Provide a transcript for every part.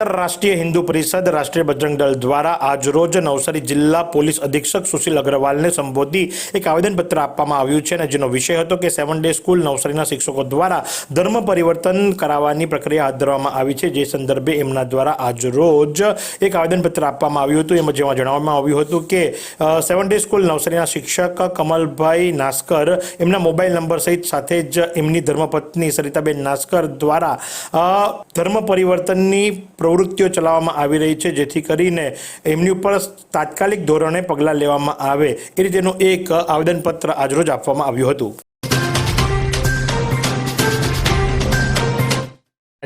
રાષ્ટ્રીય હિન્દુ પરિષદ રાષ્ટ્રીય બજરંગ દળ દ્વારા આજરોજ નવસારી જિલ્લા પોલીસ અધિક્ષક સુશીલ અગ્રવાલને સંબોધી એક આવેદનપત્ર આપવામાં આવ્યું છે અને જેનો વિષય હતો કે સેવન ડે સ્કૂલ નવસારીના શિક્ષકો દ્વારા ધર્મ પરિવર્તન કરાવવાની પ્રક્રિયા હાથ ધરવામાં આવી છે. જે સંદર્ભે એમના દ્વારા આજરોજ એક આવેદનપત્ર આપવામાં આવ્યું હતું. એમાં જેમાં જણાવવામાં આવ્યું હતું કે સેવન ડે સ્કૂલ નવસારીના શિક્ષક કમલભાઈ નાસ્કર એમના મોબાઈલ નંબર સહિત સાથે જ એમની ધર્મપત્ની સરિતાબેન નાસ્કર દ્વારા ધર્મ પરિવર્તનની પ્રવૃત્તિઓ ચલાવવામાં આવી રહી છે, જેથી કરીને એમની ઉપર તાત્કાલિક ધોરણે પગલાં લેવામાં આવે. એ રીતેનું એક આવેદનપત્ર આજરોજ આપવામાં આવ્યું હતું.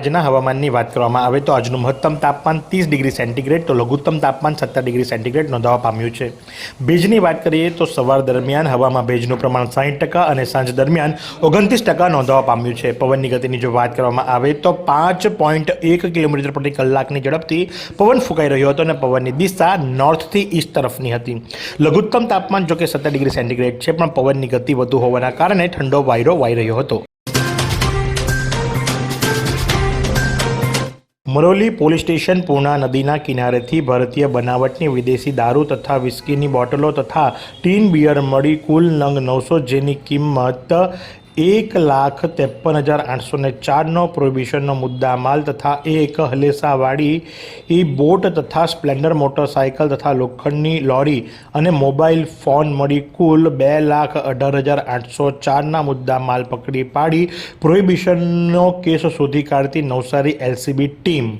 આજના હવામાનની વાત કરવામાં આવે તો આજનું મહત્તમ તાપમાન ત્રીસ ડિગ્રી સેન્ટીગ્રેડ તો લઘુત્તમ તાપમાન સત્તર ડિગ્રી સેન્ટીગ્રેડ નોંધાવા પામ્યું છે. ભેજની વાત કરીએ તો સવાર દરમિયાન હવામાં ભેજનું પ્રમાણ સાહીઠ ટકા અને સાંજ દરમિયાન ઓગણત્રીસ ટકા નોંધાવા પામ્યું છે. પવનની ગતિની જો વાત કરવામાં આવે તો પાંચ પોઈન્ટ એક કિલોમીટર પ્રતિ કલાકની ઝડપથી પવન ફૂંકાઈ રહ્યો હતો અને પવનની દિશા નોર્થથી ઈસ્ટ તરફની હતી. લઘુત્તમ તાપમાન જો કે સત્તર ડિગ્રી સેન્ટીગ્રેડ છે પણ પવનની ગતિ વધુ હોવાના કારણે ઠંડો વાયરો વાઈ રહ્યો હતો. મરોલી પોલીસ સ્ટેશન પૂર્ણા નદીના કિનારેથી ભારતીય બનાવટની વિદેશી દારૂ તથા વિસ્કીની બોટલો તથા ટીન બિયર મળી કુલ નંગ નવસો જેની કિંમત એક લાખ ત્રેપન હજાર આઠસો ને ચારનો પ્રોહિબિશનનો મુદ્દા માલ તથા એક હલેસાવાળી એ બોટ તથા સ્પ્લેન્ડર મોટરસાયકલ તથા લોખંડની લોરી અને મોબાઈલ ફોન મળી કુલ બે લાખ અઢાર હજાર આઠસો ચારના મુદ્દા માલ પકડી પાડી. પ્રોહિબિશનનો કેસ શોધી કાઢતી Navsari LCB team.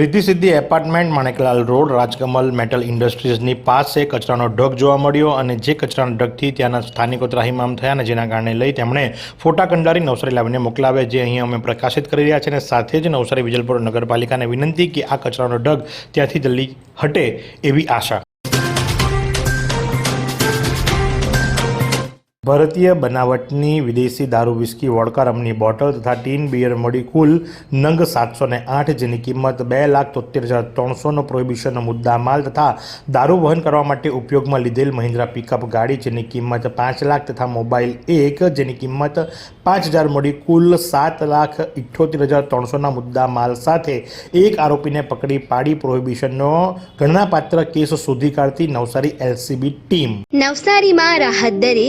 Riddhi Siddhi apartment Maneklal road, Rajkamal, metal ઇન્ડસ્ટ્રીઝની પાસે કચરાનો ઢગ જોવા મળ્યો અને જે કચરાના ઢગથી ત્યાંના સ્થાનિકો ત્રાહિમામ થયા અને જેના કારણે લઈ તેમણે ફોટા કંડારી નવસારી લાવીને મોકલાવ્યા, જે અહીં અમે પ્રકાશિત કરી રહ્યા છે અને સાથે જ નવસારી વિજલપુર નગરપાલિકાને વિનંતી કે આ કચરાનો ઢગ ત્યાંથી જલ્દી હટે એવી આશા. ભારતીય બનાવટની વિદેશી દારૂ વિસ્કી વોડકા, રમની બોટલ તથા ટીન બિયર મળી કુલ નંગ સાતસો ને આઠ, જેની કિંમત બે લાખ તોતેર હજાર ત્રણસોનો પ્રોહિબિશનનો મુદ્દા માલ તથા દારૂ વહન કરવા માટે ઉપયોગમાં લીધેલ મહિન્દ્રા પિકઅપ ગાડી, જેની કિંમત પાંચ લાખ તથા મોબાઈલ એક, જેની કિંમત પાંચ હજાર મળી કુલ સાત લાખ ઇઠ્યોતેર હજાર ત્રણસોના મુદ્દા માલ સાથે એક આરોપીને પકડી પાડી પ્રોહિબિશનનો ગણનાપાત્ર કેસ શોધી કાઢતી નવસારી એલસીબી ટીમ. નવસારીમાં રાહત દરે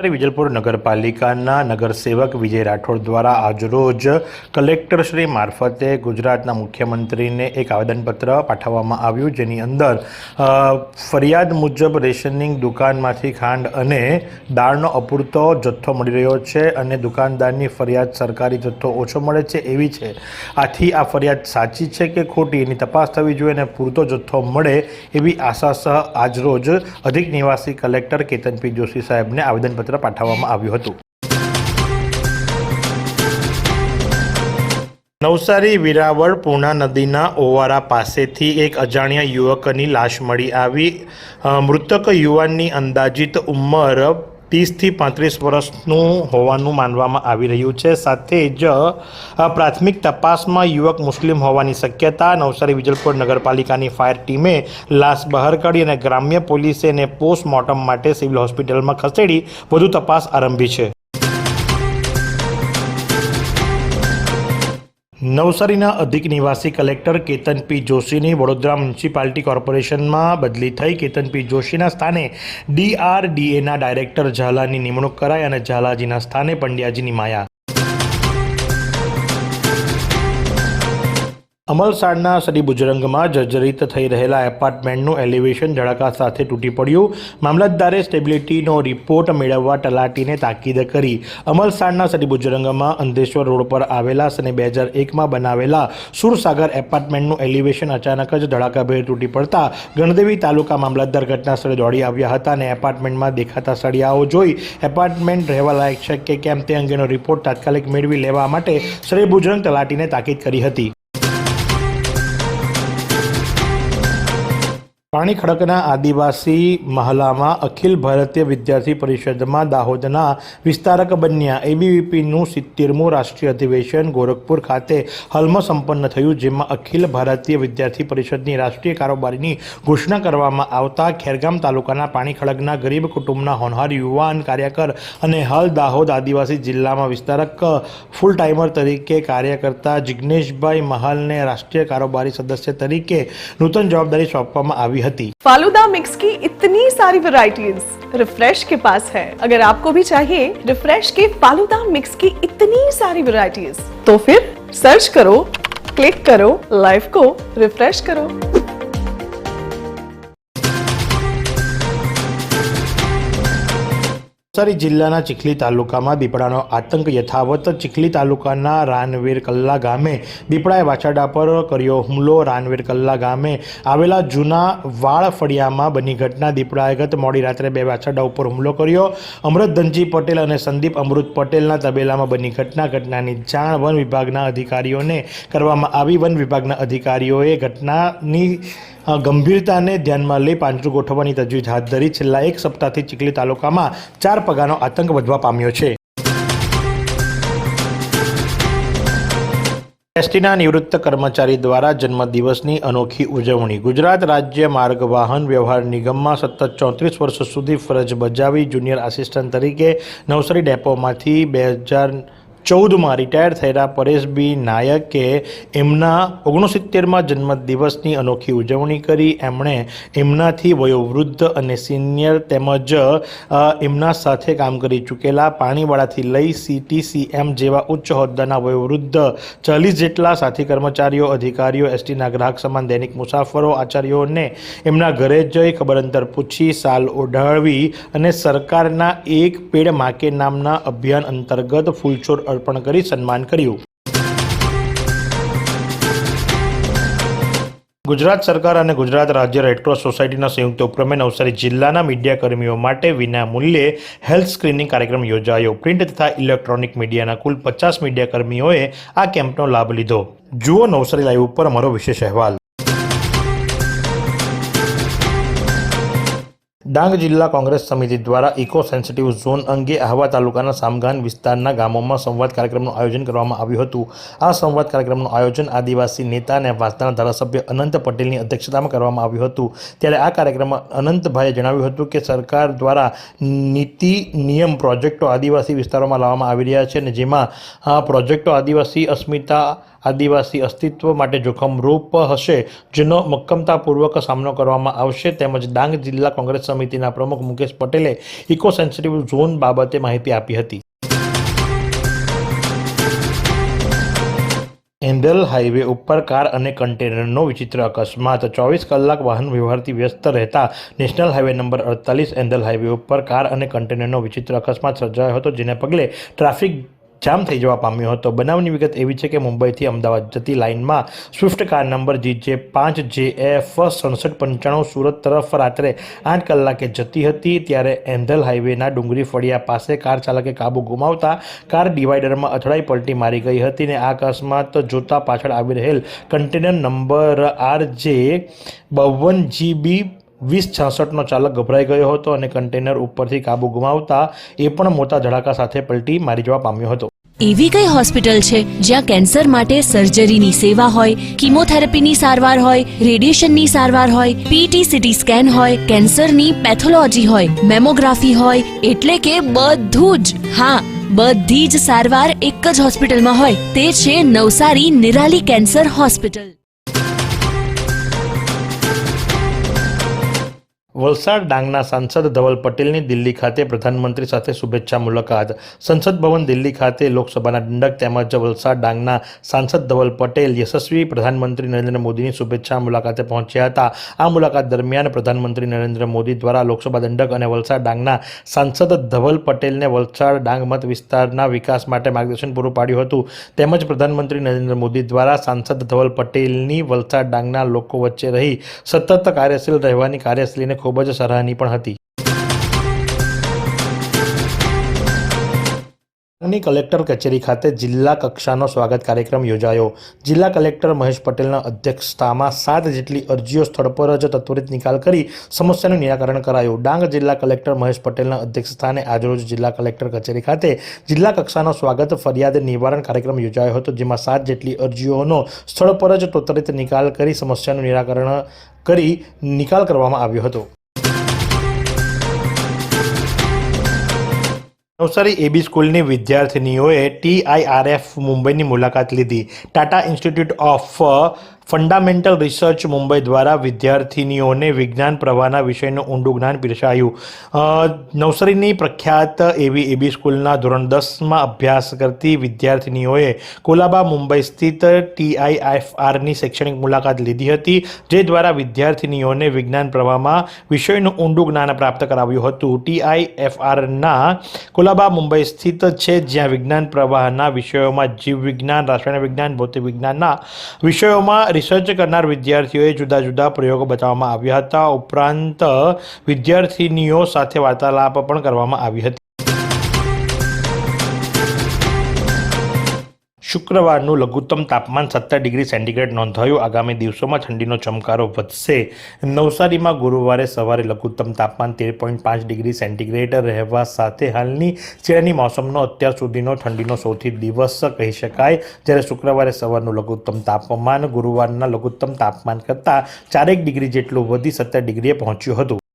વિજલપુર નગરપાલિકાના નગરસેવક વિજય રાઠોડ દ્વારા આજરોજ કલેક્ટરશ્રી મારફતે ગુજરાતના મુખ્યમંત્રીને એક આવેદનપત્ર પાઠવવામાં આવ્યું, જેની અંદર ફરિયાદ મુજબ રેશનિંગ દુકાનમાંથી ખાંડ અને દાળનો અપૂરતો જથ્થો મળી રહ્યો છે અને દુકાનદારની ફરિયાદ સરકારી જથ્થો ઓછો મળે છે એવી છે. આથી આ ફરિયાદ સાચી છે કે ખોટી એની તપાસ થવી જોઈએ અને પૂરતો જથ્થો મળે એવી આશા સહ આજરોજ અધિક નિવાસી કલેક્ટર કેતન પી જોશી સાહેબને આવેદનપત્ર પાઠવવામાં આવ્યું હતું. નવસારી વિરાવળ પૂર્ણા નદીના ઓવારા પાસેથી એક અજાણ્યા યુવકની લાશ મળી આવી. મૃતક યુવાનની અંદાજિત ઉંમર ત્રીસથી પાંત્રીસ વર્ષનું હોવાનું માનવામાં આવી રહ્યું છે. સાથે જ પ્રાથમિક તપાસમાં યુવક મુસ્લિમ હોવાની શક્યતા, નવસારી વિજલપુર નગરપાલિકાની ફાયર ટીમે લાશ બહાર કાઢી અને ગ્રામ્ય પોલીસે એને પોસ્ટમોર્ટમ માટે સિવિલ હોસ્પિટલમાં ખસેડી વધુ તપાસ આરંભી છે. નવસારીના અધિક નિવાસી કલેક્ટર કેતન પી જોશીની વડોદરા મ્યુનિસિપાલિટી કોર્પોરેશનમાં બદલી થઈ. કેતન પી જોશીના સ્થાને ડીઆરડીએના ડાયરેક્ટર ઝાલાની નિમણૂક કરાઈ અને ઝાલાજીના સ્થાને પંડ્યાજી નિમાયા અમલસાડના સડી બુજરંગમાં જર્જરિત થઈ રહેલા એપાર્ટમેન્ટનું એલિવેશન ધડાકા સાથે તૂટી પડ્યું. મામલતદારે સ્ટેબિલિટીનો રિપોર્ટ મેળવવા તલાટીને તાકીદ કરી. અમલસાડના સડી બુજરંગમાં અંધેશ્વર રોડ પર આવેલા સને બે હજાર એકમાં બનાવેલા સુરસાગર એપાર્ટમેન્ટનું એલિવેશન અચાનક જ ધડાકાભેર તૂટી પડતા ગણદેવી તાલુકા મામલતદાર ઘટના સ્થળે દોડી આવ્યા હતા અને એપાર્ટમેન્ટમાં દેખાતા સળિયાઓ જોઈ એપાર્ટમેન્ટ રહેવા લાયક છે કે કેમ તે અંગેનો રિપોર્ટ તાત્કાલિક મેળવી લેવા માટે શ્રી બુજરંગ તલાટીને તાકીદ કરી હતી. પાણી ખડકના આદિવાસી મહલામાં અખિલ ભારતીય વિદ્યાર્થી પરિષદમાં દાહોદના વિસ્તારક બન્યા. એબીવીપીનું સિત્તેરમું રાષ્ટ્રીય અધિવેશન ગોરખપુર ખાતે હાલમાં સંપન્ન થયું, જેમાં અખિલ ભારતીય વિદ્યાર્થી પરિષદની રાષ્ટ્રીય કારોબારીની ઘોષણા કરવામાં આવતા ખેરગામ તાલુકાના પાણી ખડકના ગરીબ કુટુંબના હોનહાર યુવાન કાર્યકર અને હાલ દાહોદ આદિવાસી જિલ્લામાં વિસ્તારક ફૂલ ટાઈમર તરીકે કાર્ય કરતા જિજ્ઞેશભાઈ મહાલને રાષ્ટ્રીય કારોબારી સદસ્ય તરીકે નૂતન જવાબદારી સોંપવામાં આવી હતી फालूदा मिक्स की इतनी सारी वैरायटीज रिफ्रेश के पास है। अगर आपको भी चाहिए रिफ्रेश के फालूदा मिक्स की इतनी सारी वैरायटीज तो फिर सर्च करो क्लिक करो लाइफ को रिफ्रेश करो। નવસારી જિલ્લાના ચીખલી તાલુકામાં દીપડાનો આતંક યથાવત ચીખલી તાલુકાના રાનવીર કલ્લા ગામે દીપડાએ વાછરડા પર કર્યો હુમલો. રાનવીર કલ્લા ગામે આવેલા જૂના વાળ ફળિયામાં બની ઘટના. દીપડાએ ગત મોડી રાત્રે બે વાછરડા ઉપર હુમલો કર્યો. અમૃત પટેલ અને સંદીપ અમૃત પટેલના તબેલામાં બની ઘટના. ઘટનાની જાણ વન વિભાગના અધિકારીઓને કરવામાં આવી. વન વિભાગના અધિકારીઓએ ઘટનાની ગંભીરતાને ધ્યાનમાં લઈ પાંજરું ગોઠવવાની તજવીજ હાથ ધરી છેલ્લા એક સપ્તાહથી ચીખલી તાલુકામાં ચાર પગાનો આતંક વધવા પામ્યો છે. એસટીના નિવૃત્ત કર્મચારી દ્વારા જન્મદિવસની અનોખી ઉજવણી. ગુજરાત રાજ્ય માર્ગ વાહન વ્યવહાર નિગમમાં સતત ચોત્રીસ વર્ષ સુધી ફરજ બજાવી જુનિયર આસિસ્ટન્ટ તરીકે નવસારી ડેપોમાંથી બે હજાર ચૌદમાં રિટાયર થયેલા પરેશબી નાયકે એમના ઓગણસિત્તેરમાં જન્મદિવસની અનોખી ઉજવણી કરી. એમણે એમનાથી વયોવૃદ્ધ અને સિનિયર તેમજ એમના સાથે કામ કરી ચૂકેલા પાણીવાળાથી લઈ સીટીસીએમ જેવા ઉચ્ચ હોદ્દાના વયોવૃદ્ધ ચાલીસ જેટલા સાથી કર્મચારીઓ, અધિકારીઓ એસટીના ગ્રાહક સમાન, દૈનિક મુસાફરો, આચાર્યોને એમના ઘરે જઈ ખબર અંતર પૂછી સાલ ઓઢાળવી અને સરકારના એક પેડ માકે નામના અભિયાન અંતર્ગત ફૂલછોડ અર્પણ કરી સન્માન કર્યું. ગુજરાત સરકાર અને ગુજરાત રાજ્ય રેડક્રોસ સોસાયટીના સંયુક્ત ઉપક્રમે નવસારી જિલ્લાના મીડિયા કર્મીઓ માટે વિના મૂલ્યે હેલ્થ સ્ક્રીનિંગ કાર્યક્રમ યોજાયો. પ્રિન્ટ તથા ઇલેક્ટ્રોનિક મીડિયાના કુલ પચાસ મીડિયા કર્મીઓએ આ કેમ્પનો લાભ લીધો. જુઓ નવસારી લાઈવ ઉપર અમારો વિશેષ અહેવાલ. ડાંગ જિલ્લા કોંગ્રેસ સમિતિ દ્વારા ઇકો સેન્સિટિવ ઝોન અંગે આહવા તાલુકાના સામગાન વિસ્તારના ગામોમાં સંવાદ કાર્યક્રમનું આયોજન કરવામાં આવ્યું હતું. આ સંવાદ કાર્યક્રમનું આયોજન આદિવાસી નેતા અને વાસદાના ધારાસભ્ય અનંત પટેલની અધ્યક્ષતામાં કરવામાં આવ્યું હતું. ત્યારે આ કાર્યક્રમમાં અનંતભાઈએ જણાવ્યું હતું કે સરકાર દ્વારા નીતિ, નિયમ, પ્રોજેક્ટો આદિવાસી વિસ્તારોમાં લાવવામાં આવી રહ્યા છે અને જેમાં પ્રોજેક્ટો આદિવાસી અસ્મિતા આદિવાસી અસ્તિત્વ માટે જોખમરૂપ હશે, જેનો મક્કમતાપૂર્વક સામનો કરવામાં આવશે. તેમજ ડાંગ જિલ્લા કોંગ્રેસ સમિતિના પ્રમુખ મુકેશ પટેલે ઇકો સેન્સિટિવ ઝોન બાબતે માહિતી આપી હતી. એન્ડલ હાઈવે ઉપર કાર અને કન્ટેનરનો વિચિત્ર અકસ્માત. ચોવીસ કલાક વાહન વ્યવહારથી વ્યસ્ત રહેતા નેશનલ હાઈવે નંબર અડતાલીસ એન્ડલ હાઈવે ઉપર કાર અને કન્ટેનરનો વિચિત્ર અકસ્માત સર્જાયો હતો, જેને પગલે ટ્રાફિક જામ થઈ જવા પામ્યો હતો. બનાવની વિગત એવી છે કે મુંબઈથી અમદાવાદ જતી લાઇનમાં સ્વિફ્ટ કાર નંબર જી જે પાંચ જે એફ સડસઠ પંચાણું સુરત તરફ રાત્રે આઠ કલાકે જતી હતી ત્યારે એન્ધલ હાઈવેના ડુંગરી ફળિયા પાસે કાર ચાલકે કાબુ ગુમાવતા કાર ડિવાઈડરમાં અથડાઈ પલટી મારી ગઈ હતી ને આ અકસ્માત જોતા પાછળ આવી રહેલ કન્ટેનર નંબર આર જે બાવન જીબી વીસ છાસઠનો ચાલક ગભરાઈ ગયો હતો અને કન્ટેનર ઉપરથી કાબુ ગુમાવતા એ પણ મોટા ધડાકા સાથે પલટી મારી જવા પામ્યો હતો. એવી કઈ હોસ્પિટલ છે જ્યાં કેન્સર માટે સર્જરીની સેવા હોય, કિમોથેરાપીની સારવાર હોય, રેડિયેશનની સારવાર હોય પીટી સીટી સ્કેન હોય, કેન્સરની પેથોલોજી હોય, મેમોગ્રાફી હોય, એટલે કે બધું જ. હા, બધી જ સારવાર એક જ હોસ્પિટલમાં હોય, તે છે નવસારી નિરાલી કેન્સર હોસ્પિટલ. વલસાડ ડાંગના સાંસદ ધવલ પટેલની દિલ્હી ખાતે પ્રધાનમંત્રી સાથે શુભેચ્છા મુલાકાત. સંસદ ભવન દિલ્હી ખાતે લોકસભાના દંડક તેમજ વલસાડ ડાંગના સાંસદ ધવલ પટેલ યશસ્વી પ્રધાનમંત્રી નરેન્દ્ર મોદીની શુભેચ્છા મુલાકાતે પહોંચ્યા હતા. આ મુલાકાત દરમિયાન પ્રધાનમંત્રી નરેન્દ્ર મોદી દ્વારા લોકસભા દંડક અને વલસાડ ડાંગના સાંસદ ધવલ પટેલને વલસાડ ડાંગ મત વિસ્તારના વિકાસ માટે માર્ગદર્શન પૂરું પાડ્યું હતું. તેમજ પ્રધાનમંત્રી નરેન્દ્ર મોદી દ્વારા સાંસદ ધવલ પટેલની વલસાડ ડાંગના લોકો વચ્ચે રહી સતત કાર્યશીલ રહેવાની કાર્યશૈલીને ખૂબ જ સરાહની પણ હતી. ડાંગની કલેક્ટર કચેરી ખાતે જિલ્લા કક્ષાનો સ્વાગત કાર્યક્રમ યોજાયો. જિલ્લા કલેક્ટર મહેશ પટેલના અધ્યક્ષતામાં સાત જેટલી અરજીઓ સ્થળ પર જ તત્વરિત નિકાલ કરી સમસ્યાનું નિરાકરણ કરાયું. ડાંગ જિલ્લા કલેક્ટર મહેશ પટેલના અધ્યક્ષસ્થાને આજરોજ જિલ્લા કલેક્ટર કચેરી ખાતે જિલ્લા કક્ષાનો સ્વાગત ફરિયાદ નિવારણ કાર્યક્રમ યોજાયો હતો, જેમાં સાત જેટલી અરજીઓનો સ્થળ પર જ ત્વરિત નિકાલ કરી સમસ્યાનું નિરાકરણ કરી નિકાલ કરવામાં આવ્યો હતો. નવસારી એબી સ્કૂલની વિદ્યાર્થિનીઓએ ટીઆઈઆરએફ મુંબઈની મુલાકાત લીધી. Tata institute of fundamental research Mumbai દ્વારા વિદ્યાર્થિનીઓને વિજ્ઞાન પ્રવાહના વિષયનું ઊંડું જ્ઞાન પીરસાયું. નવસારીની પ્રખ્યાત એવી એબી સ્કૂલના ધોરણ દસમાં અભ્યાસ કરતી વિદ્યાર્થિનીઓએ કોલાબા મુંબઈ સ્થિત ટીઆઈએફઆરની શૈક્ષણિક મુલાકાત લીધી હતી, જે દ્વારા વિદ્યાર્થિનીઓને વિજ્ઞાન પ્રવાહમાં વિષયનું ઊંડું જ્ઞાન પ્રાપ્ત કરાવ્યું હતું. ટીઆઈએફઆરના કોલાબા મુંબઈ સ્થિત છે, જ્યાં વિજ્ઞાન પ્રવાહના વિષયોમાં જીવ વિજ્ઞાન રસાયણ વિજ્ઞાન, ભૌતિક વિજ્ઞાનના વિષયોમાં રિસર્ચ કરનાર વિદ્યાર્થીઓએ જુદા જુદા પ્રયોગો બતાવવામાં આવ્યા હતા. ઉપરાંત વિદ્યાર્થિનીઓ સાથે વાર્તાલાપ પણ કરવામાં આવી હતી. શુક્રવારનું લઘુત્તમ તાપમાન સત્તર ડિગ્રી સેન્ટીગ્રેડ નોંધાયું. આગામી દિવસોમાં ઠંડીનો ચમકારો વધશે. નવસારીમાં ગુરુવારે સવારે લઘુત્તમ તાપમાન તેર પોઈન્ટ પાંચ ડિગ્રી સેન્ટીગ્રેડ રહેવા સાથે હાલની શિયાળાની મોસમનો અત્યાર સુધીનો ઠંડીનો સૌથી દિવસ કહી શકાય. જ્યારે શુક્રવારે સવારનું લઘુત્તમ તાપમાન ગુરુવારના લઘુત્તમ તાપમાન કરતાં ચારેક ડિગ્રી જેટલું વધી સત્તર ડિગ્રીએ પહોંચ્યું હતું.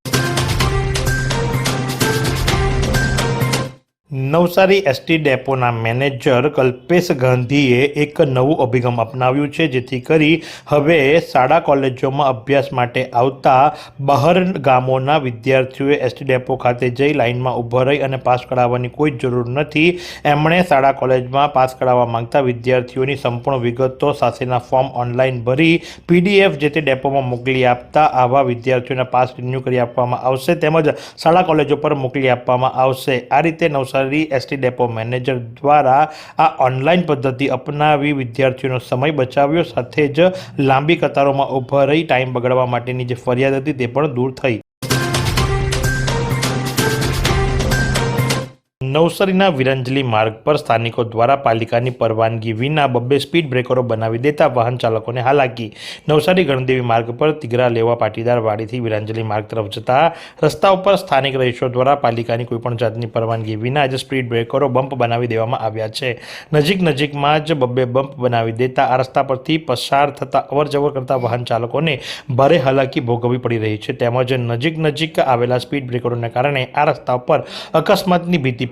નવસારી એસટી ડેપોના મેનેજર કલ્પેશ ગાંધીએ એક નવું અભિગમ અપનાવ્યું છે, જેથી કરી હવે શાળા કોલેજોમાં અભ્યાસ માટે આવતા બહાર ગામોના વિદ્યાર્થીઓએ એસટી ડેપો ખાતે જઈ લાઇનમાં ઊભા રહી અને પાસ કઢાવવાની કોઈ જરૂર નથી. એમણે શાળા કોલેજમાં પાસ કઢાવવા માંગતા વિદ્યાર્થીઓની સંપૂર્ણ વિગતો સાથેના ફોર્મ ઓનલાઈન ભરી પીડીએફ જે તે ડેપોમાં મોકલી આપતા આવા વિદ્યાર્થીઓને પાસ રિન્યૂ કરી આપવામાં આવશે, તેમજ શાળા કોલેજો પર મોકલી આપવામાં આવશે. આ રીતે નવસારી એસટી ડેપો મેનેજર દ્વારા આ ઓનલાઈન પદ્ધતિ અપનાવી વિદ્યાર્થીઓનો સમય બચાવ્યો સાથે જ લાંબી કતારોમાં ઊભા રહી ટાઈમ બગાડવા માટેની જે ફરિયાદ હતી તે પણ દૂર થઈ. નવસારીના વિરંજલી માર્ગ પર સ્થાનિકો દ્વારા પાલિકાની પરવાનગી વિના બબ્બે સ્પીડ બ્રેકરો બનાવી દેતા વાહન ચાલકોને હાલાકી. નવસારી ગણદેવી માર્ગ પર તિગરા લેવા પાટીદાર વાડીથી વિરંજલી માર્ગ તરફ જતા રસ્તા ઉપર સ્થાનિક રહીશો દ્વારા પાલિકાની કોઈપણ જાતની પરવાનગી વિના જ સ્પીડ બ્રેકરો બમ્પ બનાવી દેવામાં આવ્યા છે. નજીક નજીકમાં જ બબ્બે બમ્પ બનાવી દેતા આ રસ્તા પરથી પસાર થતા અવરજવર કરતા વાહન ચાલકોને ભારે હાલાકી ભોગવવી પડી રહી છે. તેમજ નજીક નજીક આવેલા સ્પીડ બ્રેકરોને કારણે આ રસ્તા પર અકસ્માતની ભીતિ